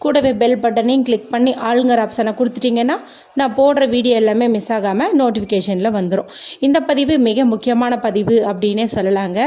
கூடவே பெல் பட்டனையும் கிளிக் பண்ணி ஆளுங்கிற ஆப்ஷனை கொடுத்துட்டிங்கன்னா நான் போடுற வீடியோ எல்லாமே மிஸ் ஆகாமல் நோட்டிஃபிகேஷனில் வந்துடும் இந்த பதிவு மிக முக்கியமான பதிவு அப்படின்னே சொல்லலாங்க.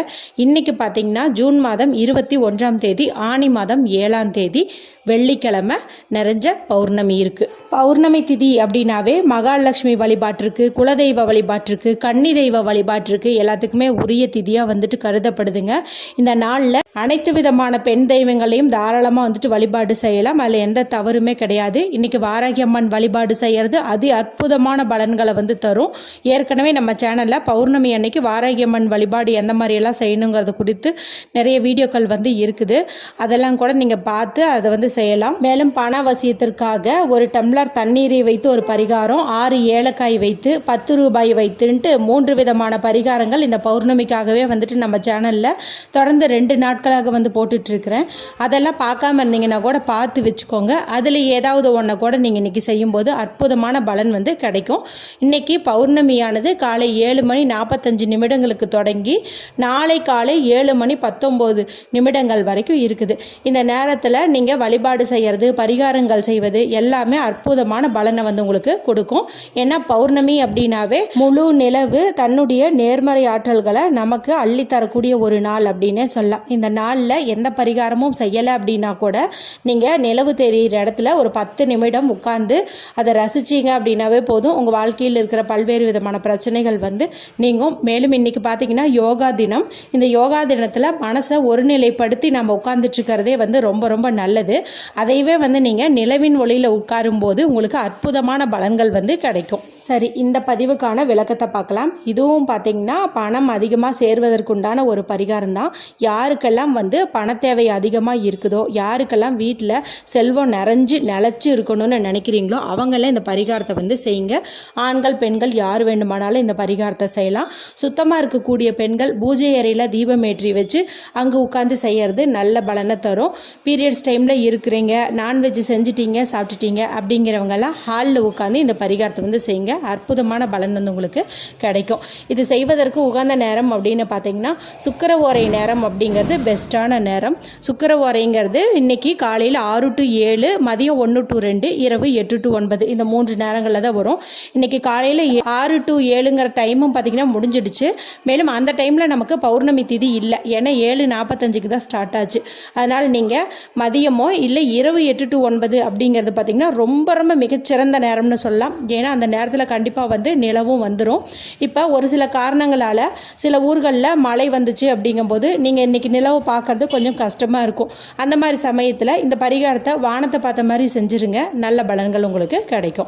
இன்றைக்கி பார்த்தீங்கன்னா ஜூன் மாதம் இருபத்தி ஒன்றாம் தேதி ஆனி மாதம் ஏழாம் தேதி வெள்ளிக்கிழமை நிறைஞ்ச பௌர்ணமி இருக்குது பௌர்ணமி திதி அப்படின்னாவே மகாலட்சுமி வழிபாட்டிற்கு குலதெய்வ வழிபாட்டிற்கு கன்னி தெய்வ வழிபாட்டிற்கு எல்லாத்துக்குமே உரிய திதியாக வந்துட்டு கருதப்படுதுங்க. இந்த நாளில் அனைத்து விதமான பெண் தெய்வங்களையும் தாராளமாக வந்துட்டு வழிபாடு செய்யலாம். அதில் எந்த தவறுமே கிடையாது. இன்றைக்கி வாராகி அம்மன் வழிபாடு செய்கிறது அதி அற்புதமான பலன்களை வந்து தரும். ஏற்கனவே நம்ம சேனலில் பௌர்ணமி அன்னைக்கு வாராகி அம்மன் வழிபாடு எந்த மாதிரியெல்லாம் செய்யணுங்கிறது குறித்து நிறைய வீடியோக்கள் வந்து இருக்குது. அதெல்லாம் கூட நீங்கள் பார்த்து அதை வந்து செய்யலாம். மேலும் பண வசியத்திற்காக ஒரு டம்ளர் தண்ணீரை வைத்து ஒரு பரிகாரம் ஆறு ஏலக்காய் வைத்து பத்து ரூபாய் வைத்துன்ட்டு மூன்று விதமான பரிகாரங்கள் இந்த பௌர்ணமிக்காகவே வந்துட்டு நம்ம சேனலில் தொடர்ந்து ரெண்டு நாட்களாக வந்து போட்டுட்ருக்கிறேன் அதெல்லாம் பார்க்காம இருந்தீங்கன்னா கூட பார்த்து வச்சுக்கோங்க அதில் ஏதாவது ஒன்றை கூட நீங்கள் இன்றைக்கி செய்யும்போது அற்புதமான பலன் வந்து கிடைக்கும். இன்றைக்கி பௌர்ணமியானது காலை ஏழு மணி நாற்பத்தஞ்சு நிமிடங்களுக்கு தொடங்கி நாளை காலை ஏழு மணி பத்தொம்போது நிமிடங்கள் வரைக்கும் இருக்குது. இந்த நேரத்தில் நீங்கள் வழிபாடு செய்கிறது பரிகாரங்கள் செய்வது எல்லாமே அற்புதமான பலனை வந்து உங்களுக்கு கொடுக்கும். ஏன்னா பௌர்ணமி அப்படின்னாவே முழு நிலவு தன்னுடைய நேர்மறை ஆற்றல்களை நமக்கு அள்ளித்தரக்கூடிய ஒரு நாள் அப்படின்னே சொல்லலாம். இந்த நாளில் எந்த பரிகாரமும் செய்யலை அப்படின்னா கூட நீங்கள் நில நிலவு தெரிகிற இடத்துல ஒரு பத்து நிமிடம் உட்காந்து அதை ரசிச்சிங்க அப்படின்னாவே போதும். உங்கள் வாழ்க்கையில் இருக்கிற பல்வேறு விதமான பிரச்சனைகள் வந்து நீங்கள் மேலும் இன்றைக்கி பார்த்தீங்கன்னா யோகா தினம். இந்த யோகா தினத்தில் மனசை ஒருநிலைப்படுத்தி நம்ம உட்காந்துட்டுருக்கிறதே வந்து ரொம்ப ரொம்ப நல்லது. அதையவே வந்து நீங்கள் நிலவின் ஒளியில் உட்காரும் போது உங்களுக்கு அற்புதமான பலன்கள் வந்து கிடைக்கும். சரி இந்த பதிவுக்கான விளக்கத்தை பார்க்கலாம். இதுவும் பார்த்தீங்கன்னா பணம் அதிகமாக சேர்வதற்குண்டான ஒரு பரிகாரம் தான் யாருக்கெல்லாம் வந்து பண தேவை அதிகமாக இருக்குதோ யாருக்கெல்லாம் வீட்டில் செல்வம் நிறைஞ்சு நிலச்சி இருக்கணும்னு நினைக்கிறீங்களோ அவங்களாம் இந்த பரிகாரத்தை வந்து செய்யுங்க. ஆண்கள் பெண்கள் யார் வேண்டுமானாலும் இந்த பரிகாரத்தை செய்யலாம். சுத்தமாக இருக்கக்கூடிய பெண்கள் பூஜை அறையில் தீபம் ஏற்றி வச்சு அங்கே உட்காந்து செய்யறது நல்ல பலனை தரும். பீரியட்ஸ் டைமில் இருக்கிறீங்க நான்வெஜ் செஞ்சிட்டீங்க சாப்பிட்டுட்டீங்க அப்படிங்கிறவங்கெல்லாம் ஹாலில் உட்காந்து இந்த பரிகாரத்தை வந்து செய்யுங்க. அற்புதமான பலன் வந்து உங்களுக்கு கிடைக்கும். இது செய்வதற்கு உகந்த நேரம் அப்படின்னு பார்த்தீங்கன்னா சுக்கர ஓரை நேரம் அப்படிங்கிறது பெஸ்ட்டான நேரம். சுக்கர ஓரைங்கிறது இன்னைக்கு காலையில் ஆறு டு ஏழு மதியம் ஒன்று டு ரெண்டு இரவு எட்டு டு ஒன்பது. இந்த மூன்று நேரங்களில் தான் வரும். இன்னைக்கு காலையில் ஆறு டு ஏழுங்கிற டைமும் பார்த்தீங்கன்னா முடிஞ்சிடுச்சு. மேலும் அந்த டைமில் நமக்கு பௌர்ணமி திதி இல்லை. ஏன்னா ஏழு நாற்பத்தஞ்சுக்கு தான் ஸ்டார்ட் ஆச்சு. அதனால் நீங்கள் மதியமோ இல்லை இரவு எட்டு டு ஒன்பது அப்படிங்கிறது பார்த்திங்கன்னா ரொம்ப ரொம்ப மிகச்சிறந்த நேரம்னு சொல்லலாம். ஏன்னா அந்த நேரத்தில் கண்டிப்பாக வந்து நிலவும் வந்துடும் இப்போ ஒரு சில காரணங்களால் சில ஊர்களில் மழை வந்துச்சு அப்படிங்கும்போது நீங்கள் இன்றைக்கி நிலவு பார்க்குறது கொஞ்சம் கஷ்டமாக இருக்கும். அந்த மாதிரி சமயத்தில் இந்த பரிகாரத்தை வானத்தை பார்த்த மாதிரி செஞ்சுருங்க. நல்ல பலன்கள் உங்களுக்கு கிடைக்கும்.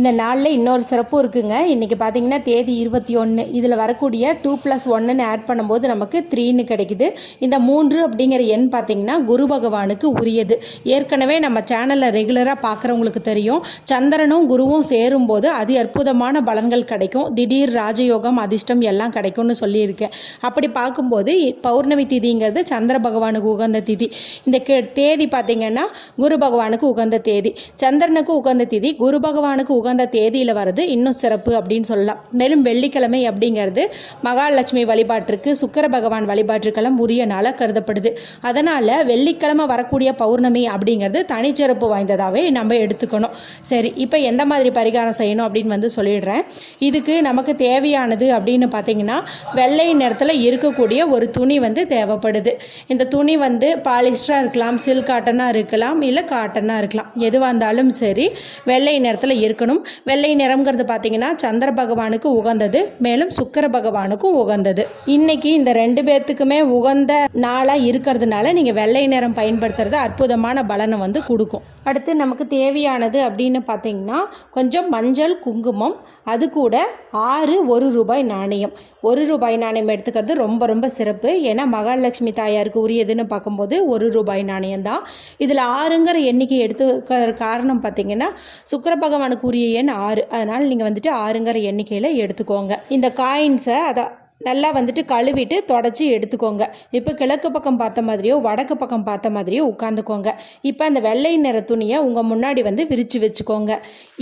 இந்த நாளில் இன்னொரு சிறப்பும் இருக்குங்க. இன்றைக்கி பார்த்தீங்கன்னா தேதி இருபத்தி ஒன்று இதில் வரக்கூடிய டூ ப்ளஸ் ஒன்றுன்னு ஆட் பண்ணும்போது நமக்கு த்ரீன்னு கிடைக்குது. இந்த மூன்று அப்படிங்கிற எண் பார்த்திங்கன்னா குரு பகவானுக்கு உரியது. ஏற்கனவே நம்ம சேனலில் ரெகுலராக பார்க்குறவங்களுக்கு தெரியும். சந்திரனும் குருவும் சேரும்போது அதி அற்புதமான பலன்கள் கிடைக்கும். திடீர் ராஜயோகம் அதிர்ஷ்டம் எல்லாம் கிடைக்கும்னு சொல்லியிருக்கேன். அப்படி பார்க்கும்போது பௌர்ணமி திதிங்கிறது சந்திர பகவானுக்கு உகந்த திதி. இந்த தேதி பார்த்தீங்கன்னா குரு பகவானுக்கு உகந்த தேதி. சந்திரனுக்கு உகந்த திதி குரு பகவானுக்கு உகந்த தேதியில் வர்றது இன்னும் சிறப்பு அப்படின்னு சொல்லலாம். மேலும் வெள்ளிக்கிழமை அப்படிங்கிறது மகாலட்சுமி வழிபாட்டிற்கு சுக்கர பகவான் வழிபாட்டுக்கெல்லாம் உரிய நாளாக கருதப்படுது. அதனால் வெள்ளிக்கிழமை வரக்கூடிய பௌர்ணமி அப்படிங்கிறது தனிச்சிறப்பு வாய்ந்ததாகவே நம்ம எடுத்துக்கணும். சரி இப்போ எந்த மாதிரி பரிகாரம் செய்யணும் அப்படின்னு வந்து சொல்லிடுறேன். இதுக்கு நமக்கு தேவையானது அப்படின்னு பார்த்தீங்கன்னா வெள்ளை நிறத்தில் இருக்கக்கூடிய ஒரு துணி வந்து தேவைப்படுது. இந்த துணி வந்து பாலிஸ்டராக இருக்கலாம் சில்க் காட்டனாக இருக்கலாம் இல்லை காட்டனாக இருக்கலாம். எதுவாக இருந்தாலும் சரி வெள்ளை நிறத்தில் இருக்கணும். வெள்ளை நிறம்ங்கிறது பார்த்தீங்கன்னா சந்திர பகவானுக்கு உகந்தது மேலும் சுக்கர பகவானுக்கும் உகந்தது. இன்னைக்கு இந்த ரெண்டு பேர்த்துக்குமே உகந்த நாளாக இருக்கிறதுனால நீங்கள் வெள்ளை நிறம் பயன்படுத்துறது அற்புதமான பலனை வந்து கொடுக்கும். அடுத்து நமக்கு தேவையானது அப்படின்னு பார்த்தீங்கன்னா கொஞ்சம் மஞ்சள் குங்குமம் அது கூட ஆறு ஒரு ரூபாய் நாணயம். ஒரு ரூபாய் நாணயம் எடுத்துக்கிறது ரொம்ப ரொம்ப சிறப்பு. ஏன்னா மகாலட்சுமி தாயாருக்கு உரியதுன்னு பார்க்கும்போது ஒரு ரூபாய் நாணயம் தான். இதில் ஆறுங்கிற எண்ணிக்கை எடுத்துக்கிற காரணம் பார்த்தீங்கன்னா சுக்கர பகவானுக்கு உரிய எண் ஆறு. அதனால் நீங்கள் வந்துட்டு ஆறுங்கிற எண்ணிக்கையில் எடுத்துக்கோங்க. இந்த காயின்ஸை அதை நல்லா வந்துட்டு கழுவிட்டு தொடச்சி எடுத்துக்கோங்க. இப்போ கிழக்கு பக்கம் பார்த்த மாதிரியோ வடக்கு பக்கம் பார்த்த மாதிரியோ உட்காந்துக்கோங்க. இப்போ அந்த வெள்ளை நிற துணியை உங்கள் முன்னாடி வந்து விரித்து வச்சுக்கோங்க.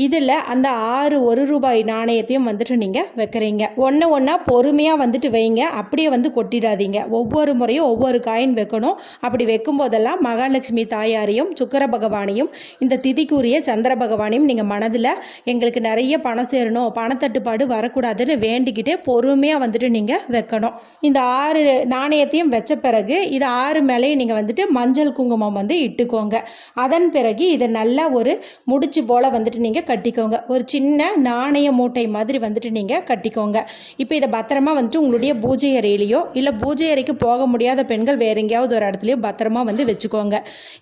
இதில் அந்த ஆறு ஒரு ரூபாய் நாணயத்தையும் வந்துட்டு நீங்கள் வைக்கிறீங்க. ஒன்று ஒன்றா பொறுமையாக வந்துட்டு வைங்க. அப்படியே வந்து கொட்டிடாதீங்க. ஒவ்வொரு முறையும் ஒவ்வொரு காயின் வைக்கணும். அப்படி வைக்கும் போதெல்லாம் மகாலட்சுமி தாயாரையும் சுக்கர பகவானையும் இந்த திதிக்குரிய சந்திர பகவானையும் நீங்கள் மனதில் எங்களுக்கு நிறைய பணம் சேரணும். பணத்தட்டுப்பாடு வரக்கூடாதுன்னு வேண்டிக்கிட்டே பொறுமையாக வந்துட்டு நீங்கள் வைக்கணும். இந்த ஆறு நாணயத்தையும் வச்ச பிறகு இது ஆறு மேலேயும் நீங்கள் வந்துட்டு மஞ்சள் குங்குமம் வந்து இட்டுக்கோங்க. அதன் பிறகு இதை நல்லா ஒரு முடிச்சு போல் வந்துட்டு நீங்கள் கட்டிக்கோங்க. ஒரு சின்ன நாணய மூட்டை மாதிரி வந்துட்டு நீங்கள் கட்டிக்கோங்க. இப்போ இதை பத்திரமா வந்துட்டு உங்களுடைய பூஜை அறையிலையோ இல்லை பூஜை அறைக்கு போக முடியாத பெண்கள் வேற எங்கேயாவது ஒரு இடத்துலையோ பத்திரமா வந்து வச்சுக்கோங்க.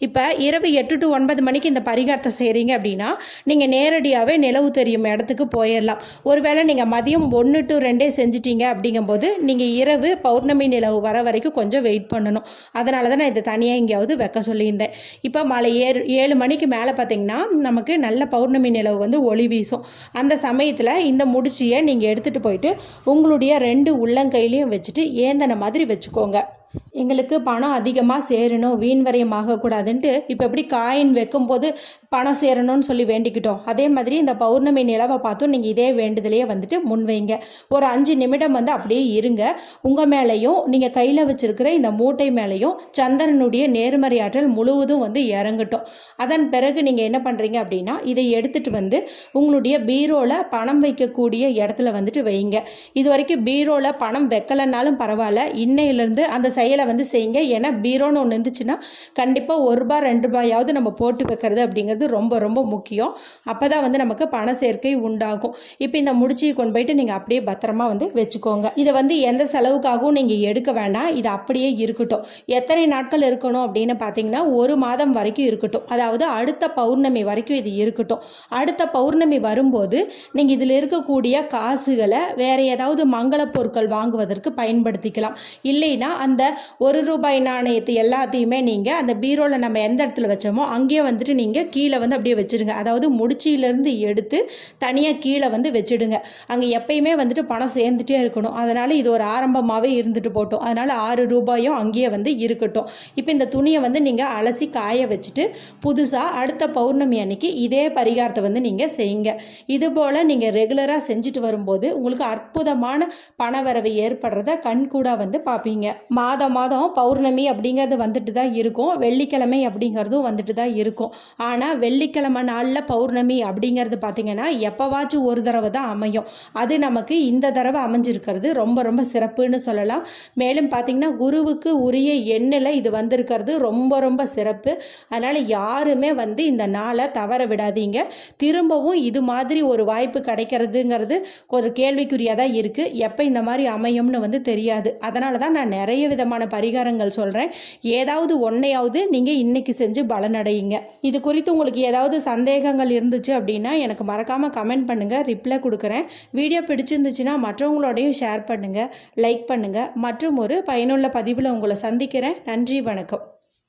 இப்போ இரவு எட்டு டு ஒன்பது மணிக்கு இந்த பரிகாரத்தை செய்கிறீங்க அப்படின்னா நீங்கள் நேரடியாகவே நிலவு தெரியும் இடத்துக்கு போயிடலாம் ஒருவேளை நீங்கள் மதியம் ஒன்று டு ரெண்டே செஞ்சிட்டீங்க அப்படிங்கும்போது நீங்கள் இரவு பௌர்ணமி நிலவு வர வரைக்கும் கொஞ்சம் வெயிட் பண்ணணும். அதனால தான் நான் இதை தனியாக எங்கேயாவது வைக்க சொல்லியிருந்தேன். இப்போ மாலை ஏழு ஏழு மணிக்கு மேலே பார்த்தீங்கன்னா நமக்கு நல்ல பௌர்ணமி நிலவு வந்து ஒளி வீசும். அந்த சமயத்தில் இந்த முடிச்சியை நீங்கள் எடுத்துகிட்டு போயிட்டு உங்களுடைய ரெண்டு உள்ளங்கையிலையும் வச்சுட்டு ஏந்தன மாதிரி வச்சுக்கோங்க. எங்களுக்கு பணம் அதிகமாக சேரணும் வீண் வரையம் ஆகக்கூடாதுன்ட்டு இப்போ எப்படி காயின் வைக்கும்போது பணம் சேரணும்னு சொல்லி வேண்டிக்கிட்டோம். அதே மாதிரி இந்த பௌர்ணமி நிலவை பார்த்தும் நீங்கள் இதே வேண்டுதலையே வந்துட்டு முன்வைங்க. ஒரு அஞ்சு நிமிடம் வந்து அப்படியே இருங்க. உங்கள் மேலேயும் நீங்கள் கையில் வச்சுருக்கிற இந்த மூட்டை மேலேயும் சந்திரனுடைய நேர்மறை ஆற்றல் முழுவதும் வந்து இறங்கட்டும். அதன் பிறகு நீங்கள் என்ன பண்ணுறீங்க அப்படின்னா இதை எடுத்துகிட்டு வந்து உங்களுடைய பீரோவில் பணம் வைக்கக்கூடிய இடத்துல வந்துட்டு வைங்க. இது வரைக்கும் பீரோவில் பணம் வைக்கலைன்னாலும் பரவாயில்ல. இன்னையிலேருந்து அந்த செயலை வந்து செய்யுங்க. ஏன்னா பீரோன்னு ஒன்று இருந்துச்சுன்னா கண்டிப்பாக ஒரு ரூபாய் ரெண்டு ரூபாயாவது நம்ம போட்டு வைக்கிறது அப்படிங்கிறது ரொம்ப ரொம்ப முக்கியம். அப்போ தான் வந்து நமக்கு பண சேர்க்கை உண்டாகும். இப்போ இந்த முடிச்சியை கொண்டு போயிட்டு நீங்கள் அப்படியே பத்திரமா வந்து வச்சுக்கோங்க. இதை வந்து எந்த செலவுக்காகவும் நீங்கள் எடுக்க வேண்டாம். இது அப்படியே இருக்கட்டும். எத்தனை நாட்கள் இருக்கணும் அப்படின்னு பார்த்தீங்கன்னா ஒரு மாதம் வரைக்கும் இருக்கட்டும். அதாவது அடுத்த பௌர்ணமி வரைக்கும் இது இருக்கட்டும். அடுத்த பௌர்ணமி வரும்போது நீங்கள் இதில் இருக்கக்கூடிய காசுகளை வேற ஏதாவது மங்கள பொருட்கள் வாங்குவதற்கு பயன்படுத்திக்கலாம். இல்லைன்னா அந்த ஒரு ரூபாய் நாணயத்தை எல்லாத்தையுமே நீங்கள் அந்த பீரோவில் நம்ம எந்த இடத்துல வச்சோமோ அங்கேயே வந்துட்டு நீங்கள் கீழே கீழே வந்து அப்படியே வச்சுடுங்க. அதாவது முடிச்சியிலேருந்து எடுத்து தனியாக கீழே வந்து வச்சுடுங்க. அங்கே எப்பயுமே வந்துட்டு பணம் சேர்ந்துட்டே இருக்கணும். அதனால் இது ஒரு ஆரம்பமாகவே இருந்துட்டு போட்டோம். அதனால் ஆறு ரூபாயும் அங்கேயே வந்து இருக்கட்டும். இப்போ இந்த துணியை வந்து நீங்கள் அலசி காய வச்சுட்டு புதுசாக அடுத்த பௌர்ணமி அன்னைக்கு இதே பரிகாரத்தை வந்து நீங்கள் செய்யுங்க. இது போல் நீங்கள் ரெகுலராக செஞ்சுட்டு வரும்போது உங்களுக்கு அற்புதமான பணவரவு ஏற்படுறத கண்கூடாக வந்து பார்ப்பீங்க மாதம் மாதம் பௌர்ணமி அப்படிங்கிறது வந்துட்டு தான் இருக்கும். வெள்ளிக்கிழமை அப்படிங்கிறதும் வந்துட்டு தான் இருக்கும். ஆனால் வெள்ளிக்கிழமை நாளில் பௌர்ணமி அப்படிங்கிறது பார்த்திங்கன்னா எப்போவாச்சும் ஒரு தடவை தான் அமையும். அது நமக்கு இந்த தடவை அமைஞ்சிருக்கிறது. ரொம்ப ரொம்ப சிறப்புன்னு சொல்லலாம். மேலும் பார்த்திங்கன்னா குருவுக்கு உரிய எண்ணில் இது வந்திருக்கிறது. ரொம்ப ரொம்ப சிறப்பு. அதனால் யாருமே வந்து இந்த நாளை தவற விடாதீங்க. திரும்பவும் இது மாதிரி ஒரு வாய்ப்பு கிடைக்கிறதுங்கிறது ஒரு கேள்விக்குறியாக தான் இருக்குது எப்போ இந்த மாதிரி அமையும்னு வந்து தெரியாது. அதனால தான் நான் நிறைய விதமான பரிகாரங்கள் சொல்கிறேன் ஏதாவது ஒன்றையாவது நீங்கள் இன்றைக்கி செஞ்சு பலனடையுங்க. இது குறித்து உங்களுக்கு உங்களுக்கு ஏதாவது சந்தேகங்கள் இருந்துச்சு அப்படின்னா எனக்கு மறக்காமல் கமெண்ட் பண்ணுங்கள் ரிப்ளை கொடுக்குறேன். வீடியோ பிடிச்சிருந்துச்சுன்னா மற்றவங்களோடையும் ஷேர் பண்ணுங்கள் லைக் பண்ணுங்கள் மற்றும் ஒரு பயனுள்ள பதிவில் உங்களை சந்திக்கிறேன். நன்றி வணக்கம்.